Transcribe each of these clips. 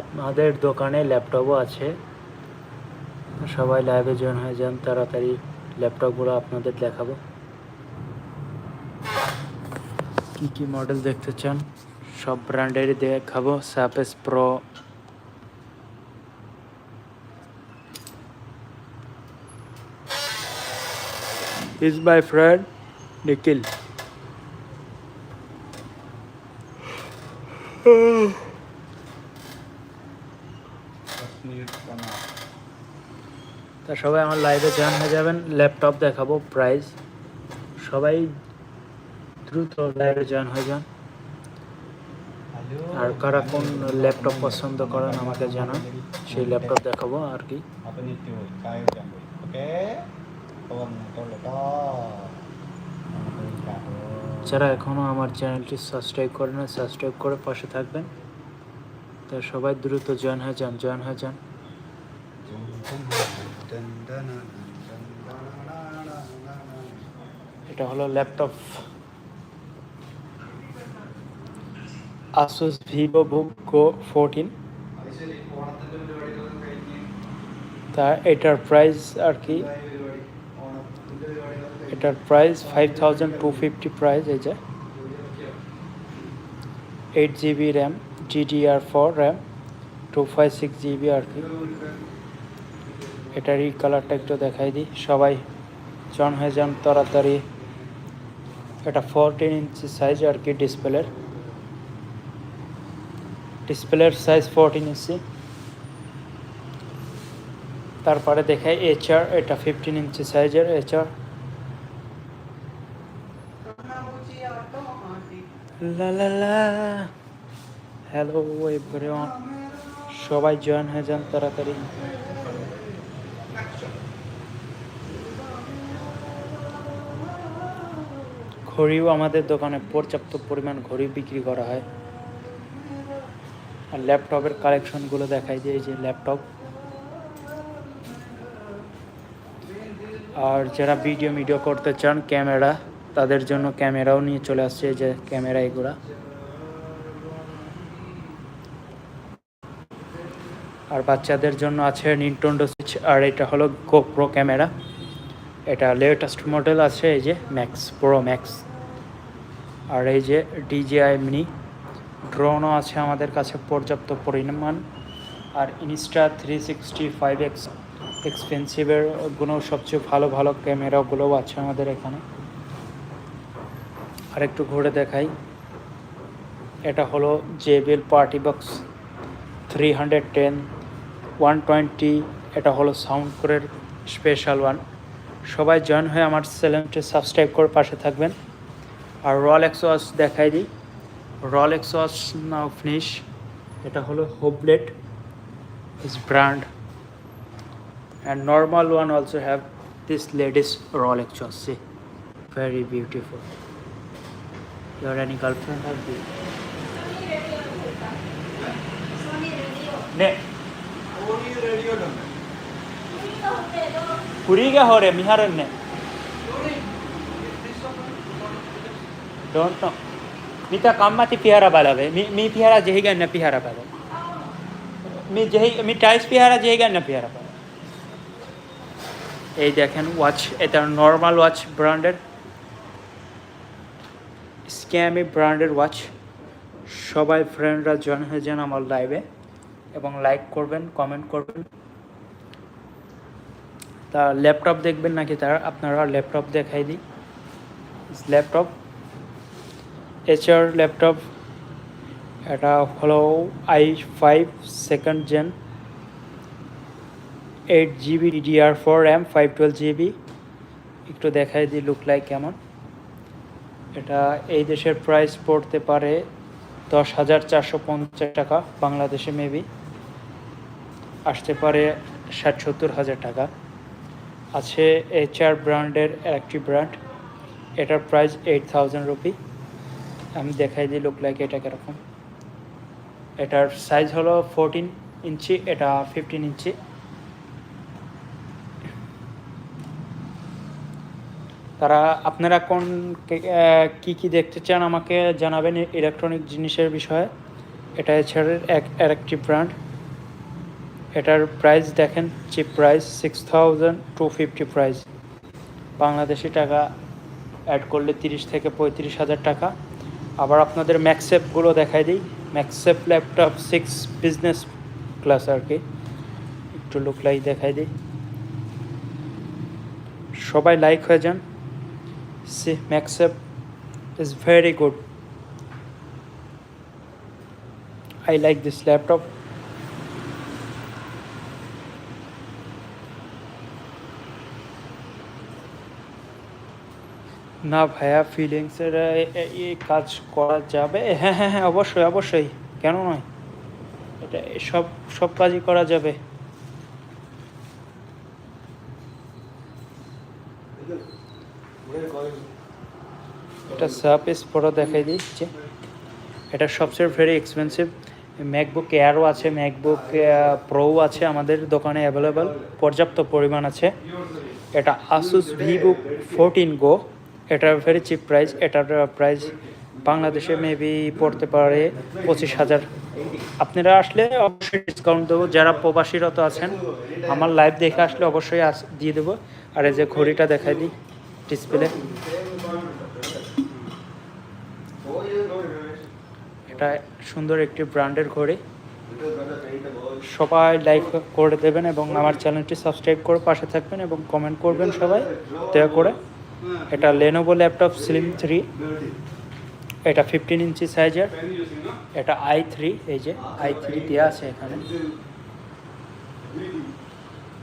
আপনাদের দোকানে ল্যাপটপও আছে। সবাই লাইভে জয়েন হয়ে যান, তাড়াতাড়ি ল্যাপটপগুলো আপনাদের দেখাবো। কি কি মডেল দেখতে চান? সব ব্র্যান্ডেরই দেখাবো স্যাপেস pro is my friend, Nikhil. তা সবাই আমার লাইভে জয়েন হয়ে যাবেন ল্যাপটপ দেখাবো প্রাইস সবাই দ্রুত লাইভে জয়েন হয়ে যান। আর কারা কোন ল্যাপটপ পছন্দ করেন আমাকে জানান সেই ল্যাপটপ দেখাবো আর কি। যারা এখনও আমার চ্যানেলটি সাবস্ক্রাইব করে না সাবস্ক্রাইব করে পাশে থাকবেন। তা সবাই দ্রুত জয়েন হয়ে যান জয়েন হয়ে যান। এটা হলো laptop. Asus Vivobook Go fourteen তা এটার প্রাইস আর কি? এটার price five thousand two fifty price এই যে। Eight GB RAM GDDR four RAM two five six GB আর কি। এটার এই কালারটা একটু দেখাই দিই। সবাই জন হয়ে যান তাড়াতাড়ি। এটা ফোরটিন ইঞ্চি সাইজ আর কি ডিসপ্লের ডিসপ্লের সাইজ ফোরটিন ইঞ্চি তারপরে দেখাই এইচআর এটা ফিফটিন ইঞ্চি সাইজের লা হ্যালো সবাই জয়েন হয়ে যান তাড়াতাড়ি। ঘড়িও আমাদের দোকানে পর্যাপ্ত পরিমাণ ঘড়ি বিক্রি করা হয়। আর ল্যাপটপের কালেকশনগুলো দেখাই যে এই যে ল্যাপটপ। আর যারা ভিডিও ভিডিও করতে চান, ক্যামেরা, তাদের জন্য ক্যামেরাও নিয়ে চলে আসছে যে ক্যামেরা এগুলা। আর বাচ্চাদের জন্য আছে নিনটন্ডো সুইচ আর এটা হলো গোপ্রো ক্যামেরা। এটা লেটেস্ট মডেল আছে, এই যে ম্যাক্স প্রো ম্যাক্স আর এই যে ডিজিআই মিনি ড্রোনও আছে আমাদের কাছে, পর্যাপ্ত পরিমাণ। আর Insta three sixty five X এক্সপেন্সিভেরগুলো, সবচেয়ে ভালো ভালো ক্যামেরাগুলোও আছে আমাদের এখানে। আর একটু ঘুরে দেখাই। এটা হলো JBL party box three hundred ten one twenty এটা হলো সাউন্ড কোরের স্পেশাল ওয়ান সবাই জয়েন হয়ে আমার চ্যানেলটি সাবস্ক্রাইব করে পাশে থাকবেন। আর রয়্যাল এক্সওয়াচ দেখাই দিই। রয়্যাল এক্সওয়াচ নাও ফিনিশ এটা হলো Hublot is brand and normal one also have this ladies royal X watch see very beautiful your any girlfriend have the next ಹುರಿಗೆ ಹೋರೆ ಮಿಹಾರನ್ನೇ don't know ಮಿತ ಕಮ್ಮತಿ ಪಿಹಾರ ಬಾಲವೆ ಮಿ ಮಿ ಪಿಹಾರ ಜಹಿಗನ್ನ ಪಿಹಾರ ಬಾಲ মি যেই আমি টাইস পিহারা যেই না পিহারা পাবো এই দেখেন ওয়াচ এটা নর্মাল ওয়াচ ব্র্যান্ডের স্ক্যামি ব্র্যান্ডের ওয়াচ সবাই ফ্রেন্ডরা জয়েন হয়ে যান আমার লাইভে এবং লাইক করবেন কমেন্ট করবেন তা ল্যাপটপ দেখবেন নাকি তার? আপনারা ল্যাপটপ দেখাই দিই। ল্যাপটপ এচআর ল্যাপটপ, এটা হলো i five second gen eight GB DDR four RAM five twelve GB একটু দেখাই দিই লুক লাইক কেমন। এটা এই দেশের প্রাইস পড়তে পারে দশ হাজার চারশো পঞ্চাশ টাকা, বাংলাদেশে মেবি আসতে পারে ষাট সত্তর হাজার টাকা। আছে এইচআর ব্র্যান্ডের একটি ব্র্যান্ড। এটার প্রাইস এইট থাউজেন্ড রুপি আমি দেখাই দিই লুক লাইক এটা কীরকম। এটার সাইজ হলো ফোরটিন ইঞ্চি, এটা ফিফটিন ইঞ্চি। তারা আপনারা কোন, কে- কি দেখতে চান আমাকে জানাবেন ইলেকট্রনিক জিনিসের বিষয়ে। এটা এছাড়ার এক, আরেকটি ব্র্যান্ড এটার প্রাইস দেখেন cheap price six thousand two fifty price Bangladeshi টাকা অ্যাড করলে তিরিশ থেকে পঁয়ত্রিশ হাজার টাকা। আবার আপনাদের ম্যাক্সেপগুলো দেখাই দিই। ম্যাক্সেপ ল্যাপটপ সিক্স বিজনেস ক্লাস আর কি। একটু লুক লাইক দেখাই দিই। সবাই লাইক হয়ে যান। See ম্যাক্সেপ is very good I like this laptop. না ভাইয়া ফিলিংসের এই কাজ করা যাবে? হ্যাঁ হ্যাঁ হ্যাঁ অবশ্যই অবশ্যই। কেন নয়? এটা সব সব কাজই করা যাবে। এটা সার্ফেস পুরো দেখাই দিচ্ছে। এটা সবচেয়ে ভেরি এক্সপেন্সিভ ম্যাকবুক এয়ারও আছে ম্যাকবুক প্রো আছে আমাদের দোকানে অ্যাভেলেবেল পর্যাপ্ত পরিমাণ আছে। এটা আসুস ভিবুক ফোরটিন গো এটার ভেরি চিপ প্রাইস এটার প্রাইস বাংলাদেশে মেবি পড়তে পারে পঁচিশ হাজার। আপনারা আসলে অবশ্যই ডিসকাউন্ট দেবো। যারা প্রবাসীরত আছেন, আমার লাইভ দেখে আসলে অবশ্যই দিয়ে দেবো। আর এই যে ঘড়িটা দেখাই দিই ডিসপ্লে এটা সুন্দর একটি ব্র্যান্ডের ঘড়ি। সবাই লাইক করে দেবেন এবং আমার চ্যানেলটি সাবস্ক্রাইব করে পাশে থাকবেন এবং কমেন্ট করবেন সবাই। দয়া করে। এটা লেনোভো ল্যাপটপ স্লিম থ্রি এটা ফিফটিন ইঞ্চি সাইজের এটা আই থ্রি এই যে আই থ্রি দেওয়া আছে এখানে।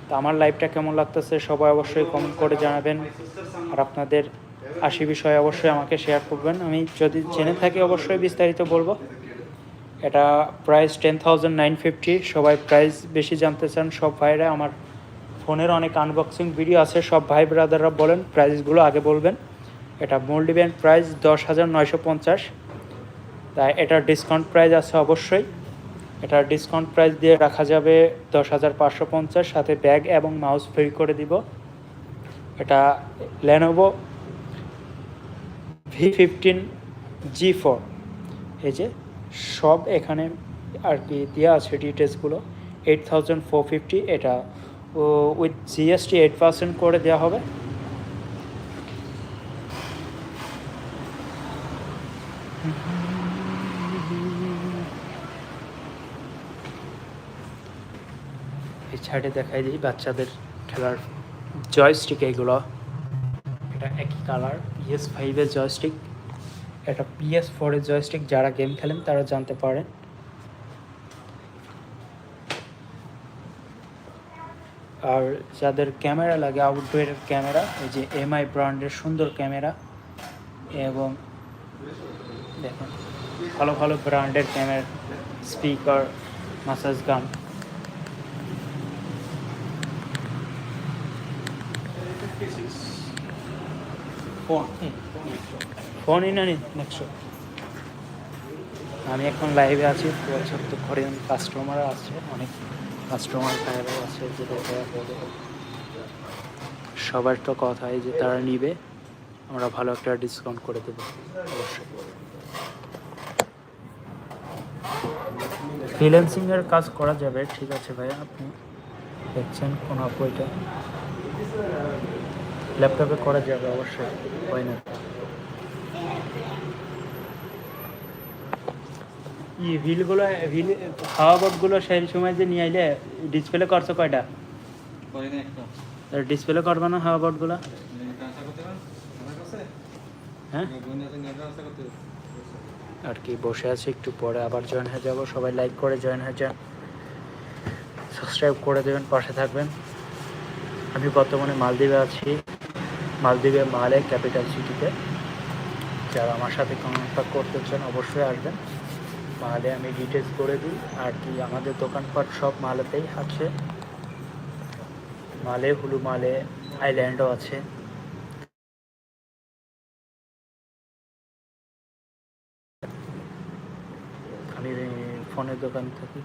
তো আমার লাইভটা কেমন লাগতেছে সবাই অবশ্যই কমেন্ট করে জানাবেন। আর আপনাদের আশি বিষয়ে অবশ্যই আমাকে শেয়ার করবেন। আমি যদি জেনে থাকি অবশ্যই বিস্তারিত বলব। এটা price ten thousand nine fifty সবাই প্রাইস বেশি জানতে চান সব ভাইরা আমার ফোনের অনেক আনবক্সিং ভিডিও আছে, সব ভাই ব্রাদাররা বলেন প্রাইসগুলো আগে বলবেন। এটা মোল্ডিব্যান্ড প্রাইস দশ হাজার নয়শো পঞ্চাশ। তাই এটার ডিসকাউন্ট প্রাইস আছে অবশ্যই। এটার ডিসকাউন্ট প্রাইস দিয়ে রাখা যাবে দশ হাজার পাঁচশো পঞ্চাশ। সাথে ব্যাগ এবং মাউস ফ্রি করে দিব। এটা Lenovo V fifteen G four এই যে সব এখানে আর কি দেওয়া আছে ডিটেলসগুলো এইট থাউজেন্ড ফোর ফিফটি এটা উইথ জিএসটি এইট পার্সেন্ট করে দেওয়া হবে। এই সাইডে দেখাই দিই বাচ্চাদের খেলার জয়স্টিক এইগুলো এটা একই কালার পিএস ফাইভের জয়স্টিক এটা পিএস ফোরের জয়স্টিক যারা গেম খেলেন তারা জানতে পারেন। আর যাদের ক্যামেরা লাগে আউটডোরের ক্যামেরা, এই যে এমআই ব্র্যান্ডের সুন্দর ক্যামেরা, এবং দেখুন, ভালো ভালো ব্র্যান্ডের ক্যামেরা স্পিকার মাসাজ গান ফোনই না নি নেক্সট আমি এখন লাইভে আছি তো ঘরে কাস্টমার আছে, অনেক। কাস্টমার ভাইরাও আছে, যে সবার তো কথাই যে তারা নিবে, আমরা ভালো একটা ডিসকাউন্ট করে দেবো। অবশ্যই ফ্রিল্যান্সিংয়ের কাজ করা যাবে, ঠিক আছে ভাই আপনি দেখছেন কোন এটা। ল্যাপটপে করা যাবে অবশ্যই হয় না ই হুইলগুলো হুইল হাওয়া বোর্ডগুলো সেই সময় যে নিয়ে আইলে ডিসপ্লে করছ কয়টা? ডিসপ্লে করবে না হাওয়া বোর্ডগুলো? হ্যাঁ? আর কি বসে আছে একটু পরে আবার জয়েন হয়ে যাব। সবাই লাইক করে জয়েন হয়ে যান সাবস্ক্রাইব করে দেবেন পাশে থাকবেন। আমি বর্তমানে মালদ্বীপে আছি। মালদ্বীপে মালে ক্যাপিটাল সিটিতে যারা আমার সাথে কন্ট্যাক্ট করতে চান অবশ্যই আসবেন। মালে আমি ডিটেলস করে দিই। আর কি, আমাদের দোকানপাট সব মালেতেই আছে। মালে হুলু মালে আইল্যান্ডও আছে। আমি ফোনের দোকান থাকি।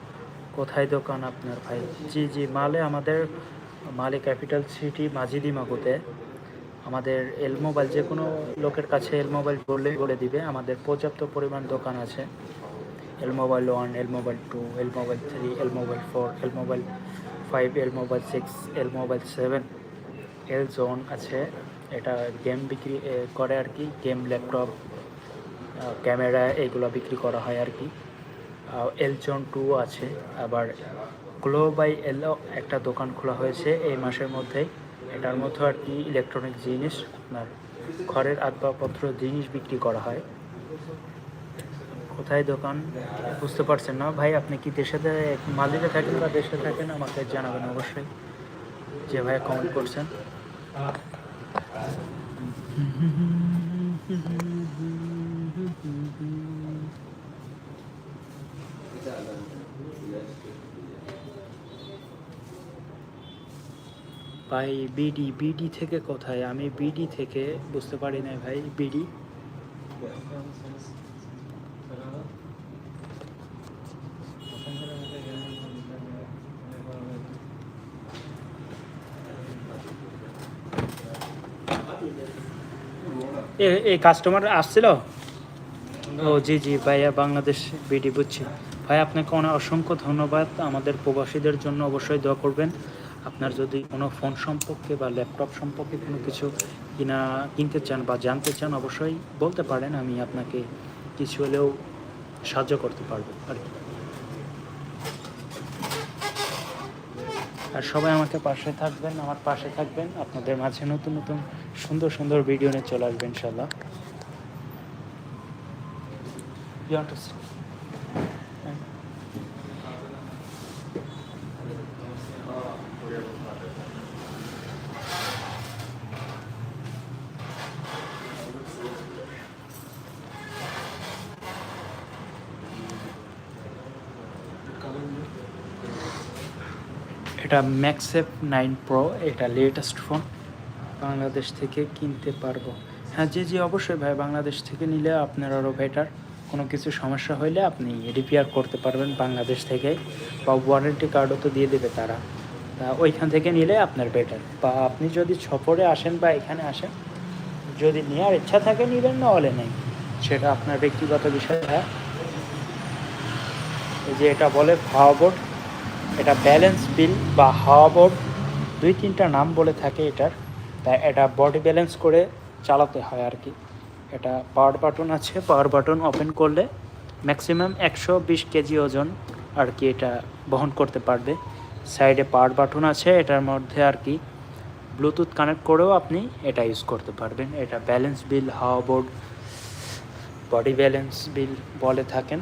কোথায় দোকান আপনার ভাই? জি জি, মালে আমাদের, মালে ক্যাপিটাল সিটি মাজিদি মাগুতে আমাদের এল মোবাইল যে কোনো লোকের কাছে এল মোবাইল বললেই বলে দিবে। আমাদের পর্যাপ্ত পরিমাণ দোকান আছে। L mobile one L mobile two L mobile three L mobile four L mobile five L mobile six L mobile seven L zone আছে, এটা গেম বিক্রি করে আর কি গেম ল্যাপটপ ক্যামেরা এইগুলো বিক্রি করা হয় আর কি। এল জোন টু আছে, আবার গ্লো বাই এলও একটা দোকান খোলা হয়েছে এই মাসের মধ্যেই। এটার মধ্যে আর কি ইলেকট্রনিক জিনিস, আপনার ঘরের আসবাবপত্র জিনিস বিক্রি করা হয়। কোথায় দোকান বুঝতে পারছেন না। ভাই, আপনি কি দেশে মালিকে থাকেন বা দেশে থাকেন? আমাকে জানাবেন অবশ্যই যে ভাই কমেন্ট করছেন। ভাই, বিডি বিডি থেকে কোথায়? আমি বিডি থেকে বুঝতে পারি না ভাই, বিডি। এই কাস্টমার আসছিল? ও, জি জি, ভাইয়া, বাংলাদেশ বিডি বুঝছি। ভাই আপনাকে অনেক অসংখ্য ধন্যবাদ। আমাদের প্রবাসীদের জন্য অবশ্যই দোয়া করবেন। আপনার যদি কোনো ফোন সম্পর্কে বা ল্যাপটপ সম্পর্কে কোনো কিছু কিনা, কিনতে চান বা জানতে চান, অবশ্যই বলতে পারেন। আমি আপনাকে কিছু হলেও সাহায্য করতে পারব, আর কি। আর সবাই আমাকে পাশে থাকবেন, আমার পাশে থাকবেন। আপনাদের মাঝে নতুন নতুন, সুন্দর সুন্দর ভিডিও নিয়ে চলে আসবে ইনশাল্লাহ এটা ম্যাক্সেপ নাইন প্রো এটা লেটেস্ট ফোন বাংলাদেশ থেকে কিনতে পারব। হ্যাঁ জি জি, অবশ্যই ভাই, বাংলাদেশ থেকে নিলে আপনার আরও বেটার কোনো কিছু সমস্যা হলে আপনি রিপেয়ার করতে পারবেন বাংলাদেশ থেকে বা ওয়ারেন্টি কার্ডও তো দিয়ে দেবে তারা। তা ওইখান থেকে নিলে আপনার বেটার বা আপনি যদি সফরে আসেন বা এখানে আসেন, যদি নেওয়ার ইচ্ছা থাকে নেবেন না হলে নেই। সেটা আপনার ব্যক্তিগত বিষয় হ্যাঁ। যে এটা বলে হাওয়া বোর্ড এটা ব্যালেন্স বিল বা হাওয়া বোর্ড দুই তিনটা নাম বলে থাকে এটার। তাই এটা বডি ব্যালেন্স করে চালাতে হয় আর কি। এটা পাওয়ার বাটন আছে পাওয়ার বাটন ওপেন করলে ম্যাক্সিমাম একশো বিশ কেজি ওজন আর কি এটা বহন করতে পারবে। সাইডে পাওয়ার বাটন আছে, এটার মধ্যে আর কি ব্লুটুথ কানেক্ট করেও আপনি এটা ইউজ করতে পারবেন। এটা ব্যালেন্স বিল হাওয়া বোর্ড বডি ব্যালেন্স বিল বলে থাকেন।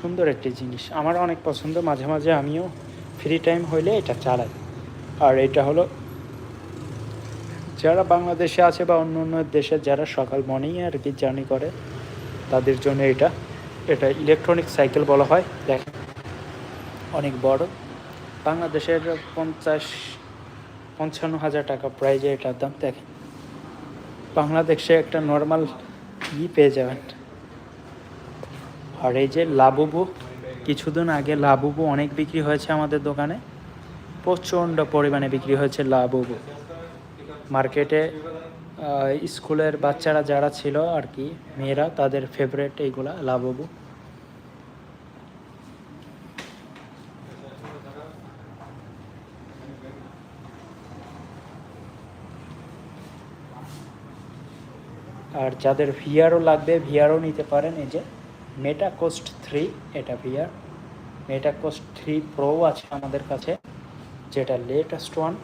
সুন্দর একটি জিনিস। আমার অনেক পছন্দ, মাঝে মাঝে আমিও ফ্রি টাইম হইলে এটা চালাই। আর এটা হলো, যারা বাংলাদেশে আছে বা অন্য অন্য দেশে, যারা সকাল মর্নিং আর কি জার্নি করে, তাদের জন্য এটা এটা ইলেকট্রনিক সাইকেল বলা হয়। দেখেন অনেক বড়। বাংলাদেশের পঞ্চাশ, পঞ্চান্ন হাজার টাকা প্রাইজে এটার দাম, দেখেন। বাংলাদেশে একটা নর্মাল ই পেয়ে যাবেন। আর এই যে লাবুবু, কিছুদিন আগে লাবুবু অনেক বিক্রি হয়েছে আমাদের দোকানে। প্রচণ্ড পরিমাণে বিক্রি হয়েছে লাবুবু। মার্কেটে স্কুলের বাচ্চারা যারা ছিল আর কি, মেয়েরা, তাদের ফেভারেট এইগুলা, লাবুবু। আর যাদের ভিআরও লাগবে ভিআরও নিতে পারেন এই যে। মেটা কোস্ট থ্রি এটা VR Meta Quest three pro আছে আমাদের কাছে, যেটা লেটেস্ট ওয়ান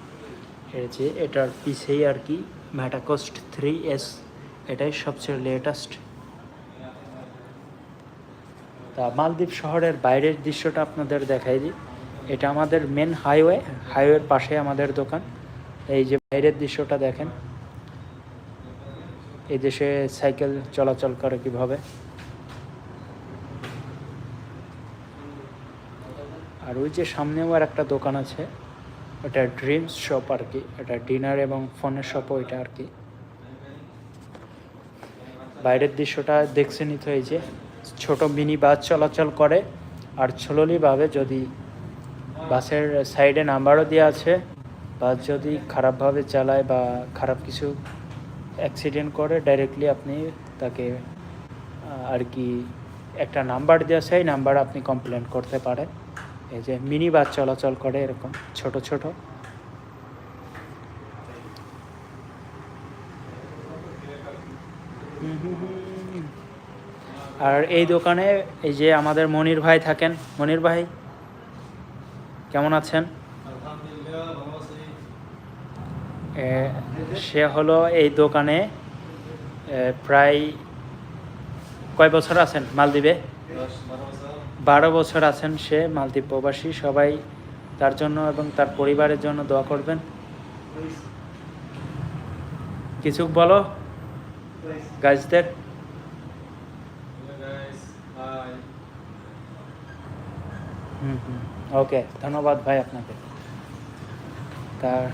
যে এটার পিছেই আর কি মেটা কোস্ট থ্রি এস এটাই সবচেয়ে লেটেস্ট তা মালদ্বীপ শহরের বাইরের দৃশ্যটা আপনাদের দেখাই দিই। এটা আমাদের মেন হাইওয়ে হাইওয়ের পাশে আমাদের দোকান। এই যে বাইরের দৃশ্যটা দেখেন। এই দেশে সাইকেল চলাচল করে কীভাবে। ওই যে সামনেও আর একটা দোকান আছে, ওটা ড্রিমস শপ আর কি, এটা ডিনার এবং ফোনের শপও ওইটা আর কি। বাইরের দৃশ্যটা দেখছেনই তো এই যে, ছোট মিনি বাস চলাচল করে আর ছললিভাবে যদি বাসের সাইডে নাম্বারও দেওয়া আছে, বাস যদি খারাপভাবে চালায় বা খারাপ কিছু অ্যাক্সিডেন্ট করে ডাইরেক্টলি আপনি তাকে আর কি একটা নাম্বার দেওয়া সেই নাম্বার আপনি কমপ্লেন করতে পারেন। এই যে মিনি বাস চলাচল করে এরকম, ছোট ছোট। আর এই দোকানে এই যে আমাদের মনির ভাই থাকেন। মনির ভাই, কেমন আছেন? সে হলো এই দোকানে প্রায় কয় বছর আছেন মালদ্বীপে? বারো বছর আছেন সে, মালদ্বীপ প্রবাসী, সবাই তার জন্য এবং তার পরিবারের জন্য দোয়া করবেন। কিছু বলো? গাইজদের হুম হুম। ওকে ধন্যবাদ ভাই আপনাকে। তার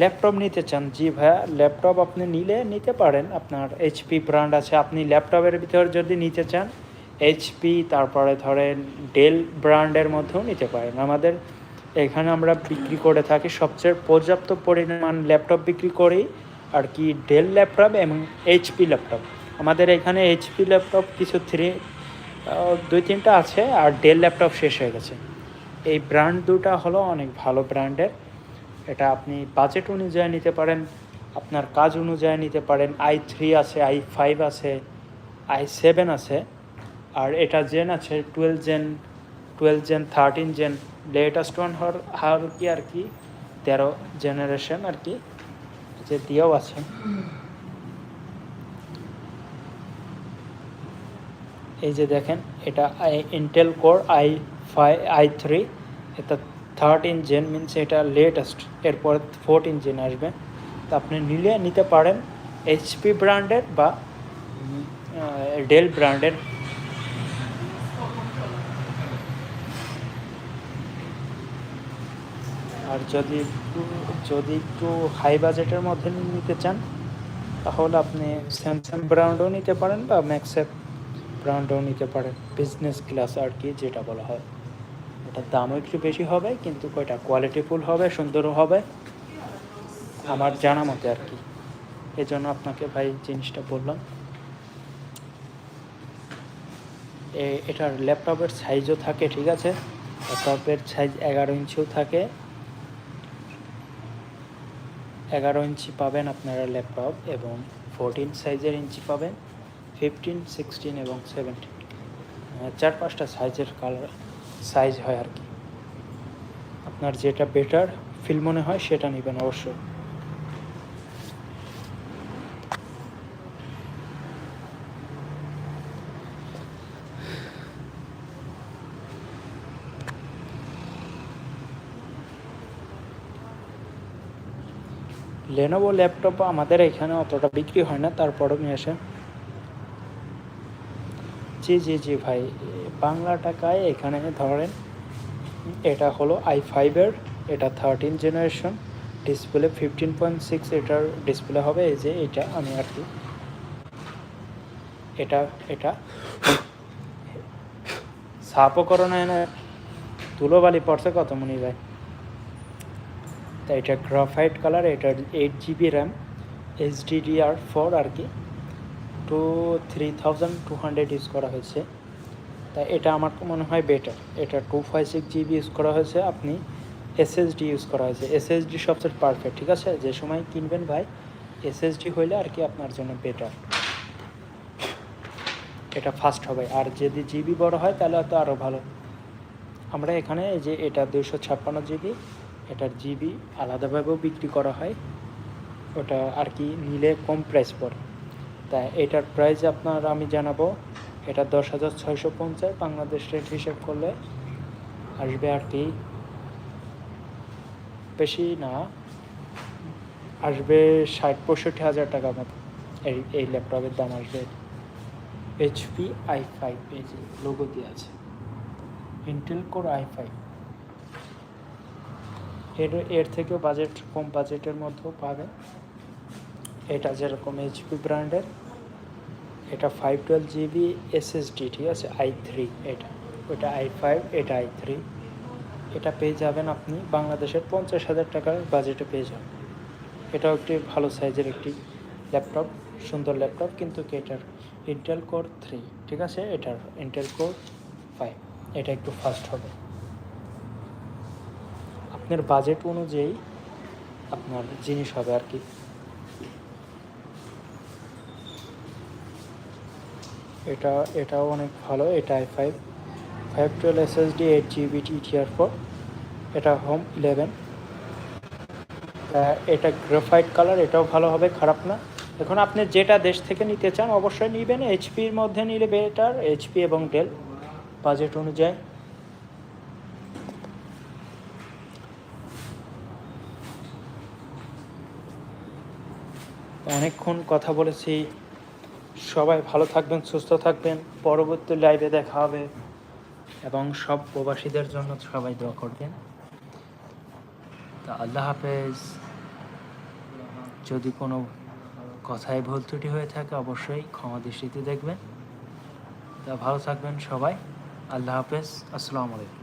ল্যাপটপ নিতে চান, জি ভাইয়া, ল্যাপটপ আপনি নিলে নিতে পারেন। আপনার এইচপি ব্র্যান্ড আছে, আপনি ল্যাপটপের ভিতর যদি নিতে চান এইচপি তারপরে ধরেন ডেল ব্র্যান্ডের মধ্যেও নিতে পারেন। আমাদের এখানে আমরা বিক্রি করে থাকি, সবচেয়ে পর্যাপ্ত পরিমাণ ল্যাপটপ বিক্রি করি, আর কি ডেল ল্যাপটপ এবং এইচপি ল্যাপটপ। আমাদের এখানে এইচপি ল্যাপটপ কিছু থ্রি দুই তিনটা আছে, আর ডেল ল্যাপটপ শেষ হয়ে গেছে। এই ব্র্যান্ড দুটা হলো অনেক ভালো ব্র্যান্ডের এটা আপনি বাজেট অনুযায়ী নিতে পারেন, আপনার কাজ অনুযায়ী নিতে পারেন আই থ্রি আছে আই ফাইভ আছে আই সেভেন আছে, আর এটা জেন আছে twelve gen twelve gen thirteen gen latest one হর আর কি আর কি? তেরো জেনারেশন আর কি, যে দিয়েও আছে। এই যে দেখেন, এটা Intel core i five i three এটা থার্টিন জেন মিনস এটা লেটেস্ট এরপর ফোরটিন জেন আসবে। তো আপনি নিলে নিতে পারেন এইচপি ব্র্যান্ডের বা ডেল ব্র্যান্ডের আর যদি একটু যদি একটু হাই বাজেটের মধ্যে নিতে চান, তাহলে আপনি স্যামসাং ব্র্যান্ডও নিতে পারেন বা ম্যাক্সেপ ব্র্যান্ডও নিতে পারেন। বিজনেস ক্লাস আর কি যেটা বলা হয়। এটার দামও একটু বেশি হবে, কিন্তু কয়টা? কোয়ালিটিফুল হবে, সুন্দরও হবে। আমার জানা মতে আর কি। এই জন্য আপনাকে ভাই জিনিসটা বললাম। এটার ল্যাপটপের সাইজও থাকে, ঠিক আছে? ল্যাপটপের সাইজ এগারো ইঞ্চিও থাকে। এগারো ইঞ্চি পাবেন আপনারা ল্যাপটপ এবং ফোরটিন সাইজের ইঞ্চি পাবেন। ফিফটিন সিক্সটিন এবং সেভেন্টিন চার পাঁচটা সাইজের কালার সাইজ হয় আর কি। আপনার যেটা বেটার ফিল মনে হয় সেটা নেবেন অবশ্যই। লেনোভো ল্যাপটপ আমাদের এখানে অতটা বিক্রি হয় না, তারপরও নিয়ে আসে জি জি জি, ভাই। বাংলা টাকায় এখানে ধরেন এটা হলো আই ফাইভের এটা thirteen generation display fifteen point six এটার ডিসপ্লে হবে, এই যে এটা আমি আর কি, এটা এটা সাপও করো না এনে তুলোবালি পড়ছে কত মনি ভাই তা এটা গ্রাফাইট কালার এটার eight GB RAM HDDR four আর কি। Two three thousand two hundred use করা হয়েছে। তা এটা আমার মনে হয় বেটার এটা two five six GB use করা হয়েছে, আপনি এসএসডি ইউজ করা হয়েছে। এসএসডি সবচেয়ে পারফেক্ট ঠিক আছে? যে সময় কিনবেন ভাই এসএসডি হইলে আর কি আপনার জন্য বেটার এটা ফাস্ট হবে। আর যদি জিবি বড় হয়, তাহলে তো আরও ভালো। আমরা এখানে যে এটা দুশো ছাপ্পান্ন জিবি এটার জিবি আলাদাভাবেও বিক্রি করা হয়। ওটা আর কি নিলে কম প্রাইস পড়ে। তা এটার প্রাইস আপনার আমি জানাব। এটা দশ হাজার ছয়শো পঞ্চাশ বাংলাদেশ রেট হিসেব করলে আসবে আর কি। বেশি না, আসবে ষাট পঁয়ষট্টি হাজার টাকার মতো। এই এই ল্যাপটপের দাম আসবে। এইচপি আই ফাইভ এই যে লোগো দিয়ে আছে। ইন্টেল কোর আই ফাইভ এর এর থেকেও বাজেট কম বাজেটের মধ্যেও পাবেন। এটা যেরকম এইচপি ব্র্যান্ডের এটা ফাইভ টুয়েলভ জিবি এসএসডি ঠিক আছে? আই থ্রি এটা। ওটা আই ফাইভ এটা আই থ্রি এটা পেয়ে যাবেন আপনি বাংলাদেশের পঞ্চাশ হাজার টাকার বাজেটে পেয়ে যাবেন। এটাও একটি ভালো সাইজের একটি ল্যাপটপ সুন্দর ল্যাপটপ কিন্তু এটার? ইন্টেল কোর থ্রি ঠিক আছে? এটার ইন্টেল কোর ফাইভ এটা একটু ফাস্ট হবে। আপনার বাজেট অনুযায়ী আপনার জিনিস হবে আর কি। এটা, এটাও অনেক ভালো, এটা I five five twelve SSD eight GB DDR four এটা হোম ইলেভেন এটা গ্রাফাইট কালার এটাও ভালো হবে, খারাপ না। এখন আপনি যেটা দেশ থেকে নিতে চান, অবশ্যই নেবেন। এইচপির মধ্যে নিলে বেটার এইচপি এবং ডেল বাজেট অনুযায়ী। অনেকক্ষণ কথা বলেছি। সবাই ভালো থাকবেন, সুস্থ থাকবেন। পরবর্তী লাইভে দেখা হবে। এবং সব প্রবাসীদের জন্য সবাই দোয়া করবেন। তা আল্লাহ হাফেজ। যদি কোনো কথায় ভুল ত্রুটি হয়ে থাকে, অবশ্যই ক্ষমা দৃষ্টিতে দেখবেন। তা ভালো থাকবেন সবাই। আল্লাহ হাফেজ। আসসালামু আলাইকুম।